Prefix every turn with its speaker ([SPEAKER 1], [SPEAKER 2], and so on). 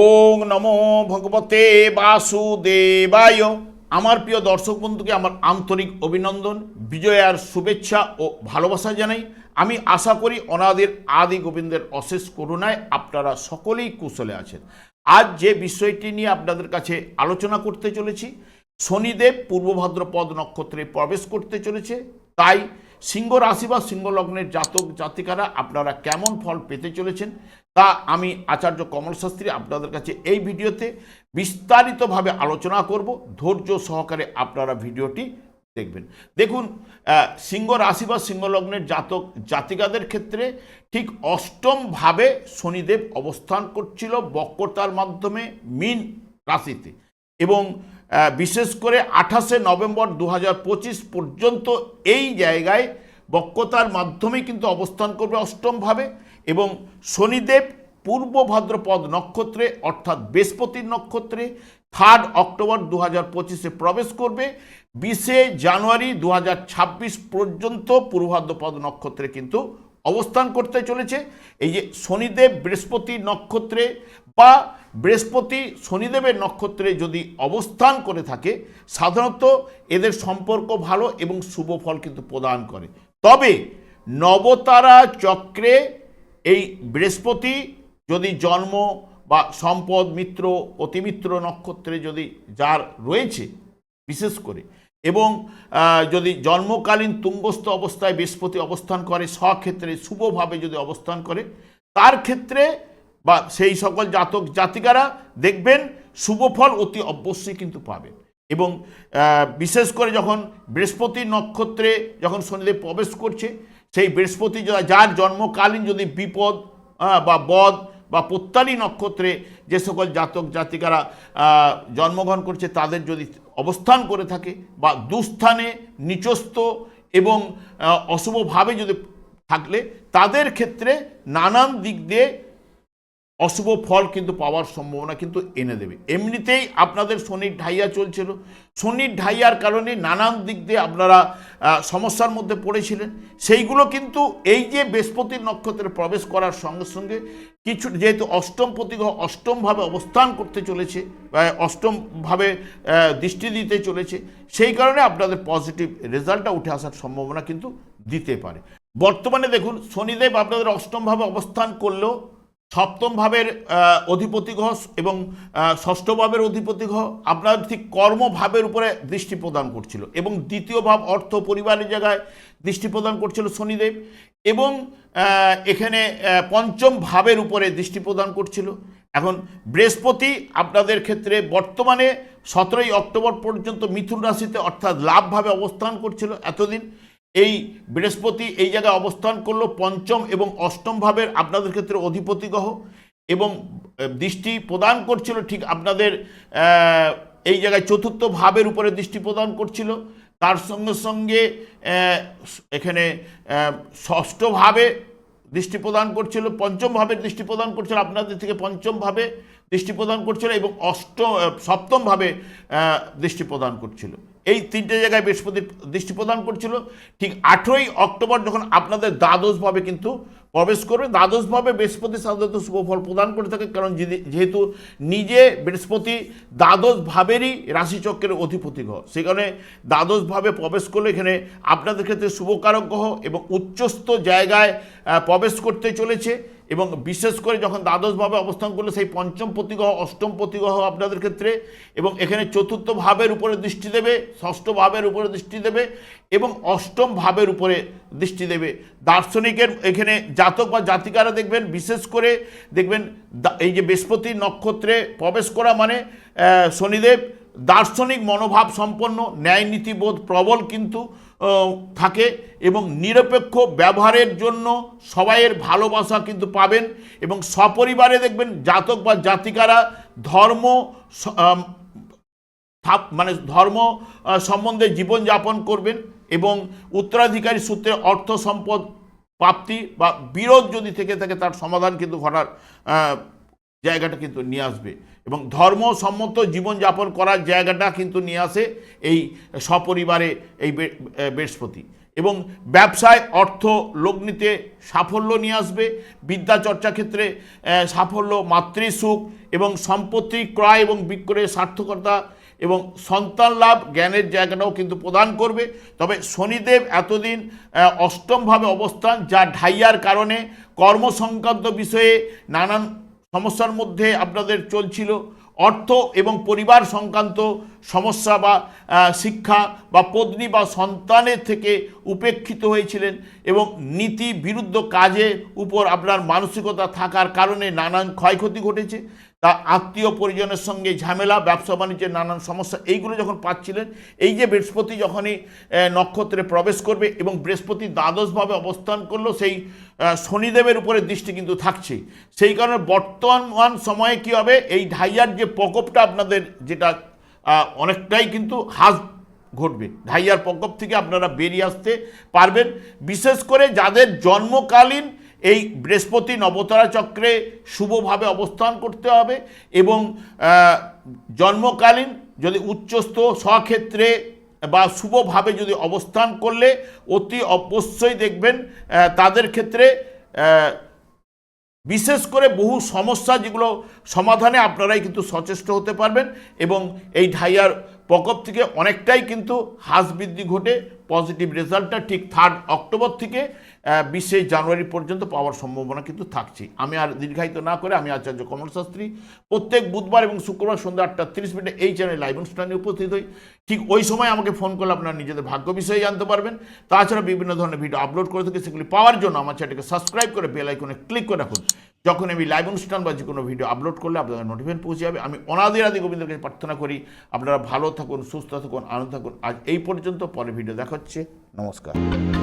[SPEAKER 1] ওং নমো ভগবতে বাসুদেবায়। আমার প্রিয় দর্শক বন্ধুকে আমার আন্তরিক অভিনন্দন, বিজয়ার শুভেচ্ছা ও ভালোবাসা জানাই। আমি আশা করি অনাদের আদি গোবিন্দের অশেষ করুণায় আপনারা সকলেই কুশলে আছেন। আজ যে বিষয়টি নিয়ে আপনাদের কাছে আলোচনা করতে চলেছি, শনিদেব পূর্ব ভাদ্রপদ নক্ষত্রে প্রবেশ করতে চলেছে। তাই সিংহ রাশি বা সিংহ লগ্নের জাতক জাতিকারা আপনারা কেমন ফল পেতে চলেছেন তা আমি আচার্য কমল শাস্ত্রী আপনাদের কাছে এই ভিডিওতে বিস্তারিতভাবে আলোচনা করব। ধৈর্য সহকারে আপনারা ভিডিওটি দেখবেন। দেখুন সিংহ রাশি বা সিংহ লগ্নের জাতক জাতিকাদের ক্ষেত্রে ঠিক অষ্টমভাবে শনিদেব অবস্থান করছিল বক্রতার মাধ্যমে মিন রাশিতে এবং বিশেষ করে আঠাশে নভেম্বর দু হাজার পঁচিশ পর্যন্ত এই জায়গায় বক্রতার মাধ্যমে কিন্তু অবস্থান করবে অষ্টমভাবে এবং শনিদেব পূর্ব ভাদ্রপদ নক্ষত্রে, অর্থাৎ বৃহস্পতির নক্ষত্রে থার্ড অক্টোবর দু হাজার পঁচিশে প্রবেশ করবে। বিশে জানুয়ারি দু হাজার ছাব্বিশ পর্যন্ত পূর্ব ভাদ্রপদ নক্ষত্রে কিন্তু অবস্থান করতে চলেছে। এই যে শনিদেব বৃহস্পতি নক্ষত্রে বা বৃহস্পতি শনিদেবের নক্ষত্রে যদি অবস্থান করে থাকে, সাধারণত এদের সম্পর্ক ভালো এবং শুভ ফল কিন্তু প্রদান করে। তবে নবতারা চক্রে এই বৃহস্পতি যদি জন্ম বা সম্পদ, মিত্র, অতিমিত্র নক্ষত্রে যদি যার রয়েছে, বিশেষ করে, এবং যদি জন্মকালীন তুঙ্গস্থ অবস্থায় বৃহস্পতি অবস্থান করে, স্বক্ষেত্রে শুভভাবে যদি অবস্থান করে, তার ক্ষেত্রে বা সেই সকল জাতক জাতিকারা দেখবেন শুভফল অতি অবশ্যই কিন্তু পাবেন। এবং বিশেষ করে যখন বৃহস্পতি নক্ষত্রে যখন শনিদেব প্রবেশ করছে সেই বৃহস্পতি যার জন্মকালীন যদি বিপদ আহ, বা বধ বা প্রত্যালী নক্ষত্রে যে সকল জাতক জাতিকারা জন্মগ্রহণ করছে তাদের যদি অবস্থান করে থাকে বা দুস্থানে নিচস্থ এবং অশুভভাবে যদি থাকলে তাদের ক্ষেত্রে নানান দিক দিয়ে অশুভ ফল কিন্তু পাওয়ার সম্ভাবনা কিন্তু এনে দেবে। এমনিতেই আপনাদের শনির ঢাইয়া চলছিল। শনির ঢাইয়ার কারণে নানান দিক দিয়ে আপনারা সমস্যার মধ্যে পড়েছিলেন। সেইগুলো কিন্তু এই যে বৃহস্পতির নক্ষত্রে প্রবেশ করার সঙ্গে সঙ্গে কিছু যেহেতু অষ্টম প্রতিগ্রহ অষ্টমভাবে অবস্থান করতে চলেছে অষ্টমভাবে দৃষ্টি দিতে চলেছে, সেই কারণে আপনাদের পজিটিভ রেজাল্টটা উঠে আসার সম্ভাবনা কিন্তু দিতে পারে। বর্তমানে দেখুন, শনিদেব আপনাদের অষ্টমভাবে অবস্থান করলেও সপ্তম ভাবের অধিপতি গ্রহ এবং ষষ্ঠ ভাবের অধিপতি গ্রহ আপনার ঠিক কর্মভাবের উপরে দৃষ্টি প্রদান করছিল এবং দ্বিতীয় ভাব অর্থ পরিবারের জায়গায় দৃষ্টি প্রদান করছিল শনিদেব এবং এখানে পঞ্চম ভাবের উপরে দৃষ্টি প্রদান করছিল। এখন বৃহস্পতি আপনাদের ক্ষেত্রে বর্তমানে সতেরোই অক্টোবর পর্যন্ত মিথুন রাশিতে অর্থাৎ লাভভাবে অবস্থান করছিল এতদিন। এই বৃহস্পতি এই জায়গায় অবস্থান করল পঞ্চম এবং অষ্টম ভাবের আপনাদের ক্ষেত্রে অধিপতি গ্রহ এবং দৃষ্টি প্রদান করছিল ঠিক আপনাদের এই জায়গায় চতুর্থ ভাবের উপরে দৃষ্টি প্রদান করছিল। তার সঙ্গে সঙ্গে এখানে ষষ্ঠভাবে ষষ্ঠ ভাবে দৃষ্টি প্রদান করছিল, পঞ্চম ভাবের দৃষ্টি প্রদান করছিল, আপনাদের থেকে পঞ্চম ভাবে দৃষ্টি প্রদান করছিল এবং অষ্ট সপ্তমভাবে দৃষ্টি প্রদান করছিল। এই তিনটে জায়গায় বৃহস্পতি দৃষ্টি প্রদান করছিল। ঠিক আঠেরোই অক্টোবর যখন আপনাদের দ্বাদশভাবে কিন্তু প্রবেশ করবে দ্বাদশভাবে বৃহস্পতি সাধারণত শুভফল প্রদান করে থাকে, কারণ যেহেতু নিজে বৃহস্পতি দ্বাদশ ভাবেরই রাশিচক্রের অধিপতি গ্রহ সেই কারণে দ্বাদশভাবে প্রবেশ করলে এখানে আপনাদের ক্ষেত্রে শুভকারক গ্রহ এবং উচ্চস্থ জায়গায় প্রবেশ করতে চলেছে। এবং বিশেষ করে যখন দ্বাদশভাবে অবস্থান করলে, সেই পঞ্চম প্রতিগ্রহ, অষ্টম প্রতিগ্রহ আপনাদের ক্ষেত্রে, এবং এখানে চতুর্থ ভাবের উপরে দৃষ্টি দেবে, ষষ্ঠ ভাবের উপরে দৃষ্টি দেবে, এবং অষ্টম ভাবের উপরে দৃষ্টি দেবে। দার্শনিকের এখানে জাতক বা জাতিকারা দেখবেন, বিশেষ করে দেখবেন এই যে বৃহস্পতি নক্ষত্রে প্রবেশ করা মানে শনিদেব দার্শনিক মনোভাব সম্পন্ন, ন্যায় নীতিবোধ প্রবল কিন্তু থাকে এবং নিরপেক্ষ ব্যবহারের জন্য সবাইয়ের ভালোবাসা কিন্তু পাবেন এবং সপরিবারে দেখবেন জাতক বা জাতিকারা ধর্ম মানে ধর্ম সম্বন্ধে জীবনযাপন করবেন এবং উত্তরাধিকারী সূত্রে অর্থ সম্পদ প্রাপ্তি বা বিরোধ যদি থেকে থাকে তার সমাধান কিন্তু ঘটার জায়গাটা কিন্তু নিয়ে আসবে। এবং ধর্মসম্মত জীবনযাপন করার জায়গাটা কিন্তু নিয়ে আসে এই সপরিবারে এই বৃহস্পতি। এবং ব্যবসায় অর্থ লগ্নিতে সাফল্য নিয়ে আসবে, বিদ্যা চর্চা ক্ষেত্রে সাফল্য, মাতৃসুখ এবং সম্পত্তি ক্রয় এবং বিক্রয়ের সার্থকতা এবং সন্তান লাভ জ্ঞানের জায়গাটাও কিন্তু প্রদান করবে। তবে শনিদেব এতদিন অষ্টমভাবে অবস্থান, যা ঢাইয়ার কারণে কর্মসংক্রান্ত বিষয়ে নানান সমস্যার মধ্যে আপনাদের চলছিল। অর্থ এবং পরিবার সংক্রান্ত সমস্যা বা শিক্ষা বা পত্নী বা সন্তানের থেকে উপেক্ষিত হয়েছিলেন এবং নীতি বিরুদ্ধ কাজের উপর আপনার মানসিকতা থাকার কারণে নানান ক্ষয়ক্ষতি ঘটেছে। তা আত্মীয় পরিজনের সঙ্গে ঝামেলা, ব্যবসা বাণিজ্যের নানান সমস্যা, এইগুলো যখন পাচ্ছিলেন, এই যে বৃহস্পতি যখনই নক্ষত্রে প্রবেশ করবে এবং বৃহস্পতি দ্বাদশভাবে অবস্থান করল, সেই শনিদেবের উপরে দৃষ্টি কিন্তু থাকছে। সেই কারণে বর্তমান সময়ে কী হবে? এই ঢাইয়ার যে প্রকোপটা আপনাদের যেটা অনেকটাই কিন্তু হ্রাস ঘটবে। ঢাইয়ার প্রকোপ থেকে আপনারা বেরিয়ে আসতে পারবেন। বিশেষ করে যাদের জন্মকালীন এই বৃহস্পতি নবতারা চক্রে শুভভাবে অবস্থান করতে হবে এবং জন্মকালীন যদি উচ্চস্থ স্বক্ষেত্রে বা শুভভাবে যদি অবস্থান করলে অতি অবশ্যই দেখবেন তাদের ক্ষেত্রে বিশেষ করে বহু সমস্যা যেগুলো সমাধানে আপনারাই কিন্তু সচেষ্ট হতে পারবেন এবং এই ঢাইয়ার প্রকোপ থেকে অনেকটাই কিন্তু হ্রাস বৃদ্ধি ঘটে। পজিটিভ রেজাল্টটা ঠিক থার্ড অক্টোবর থেকে বিশে জানুয়ারি পর্যন্ত পাওয়ার সম্ভাবনা কিন্তু থাকছে। আমি আর দীর্ঘায়িত না করে আমি আচার্য কমল শাস্ত্রী প্রত্যেক বুধবার এবং শুক্রবার সন্ধ্যা আটটা তিরিশ মিনিটে এই চ্যানেল লাইভ অনুষ্ঠানে উপস্থিত হই। ঠিক ওই সময় আমাকে ফোন করলে আপনারা নিজেদের ভাগ্য বিষয়ে জানতে পারবেন। তাছাড়া বিভিন্ন ধরনের ভিডিও আপলোড করে থাকি, সেগুলি পাওয়ার জন্য আমার চ্যানেলকে সাবস্ক্রাইব করে বেল আইকনে ক্লিক করে রাখুন। যখন আমি লাইভ অনুষ্ঠান বা যে কোনো ভিডিও আপলোড করলে আপনাদের নোটিফিকেশন পৌঁছে যাবে। আমি অনাদির আদি গোবিন্দের কাছে প্রার্থনা করি, আপনারা ভালো থাকুন, সুস্থ থাকুন, আনন্দ থাকুন। আজ এই পর্যন্ত পরে ভিডিও দেখা হচ্ছে নমস্কার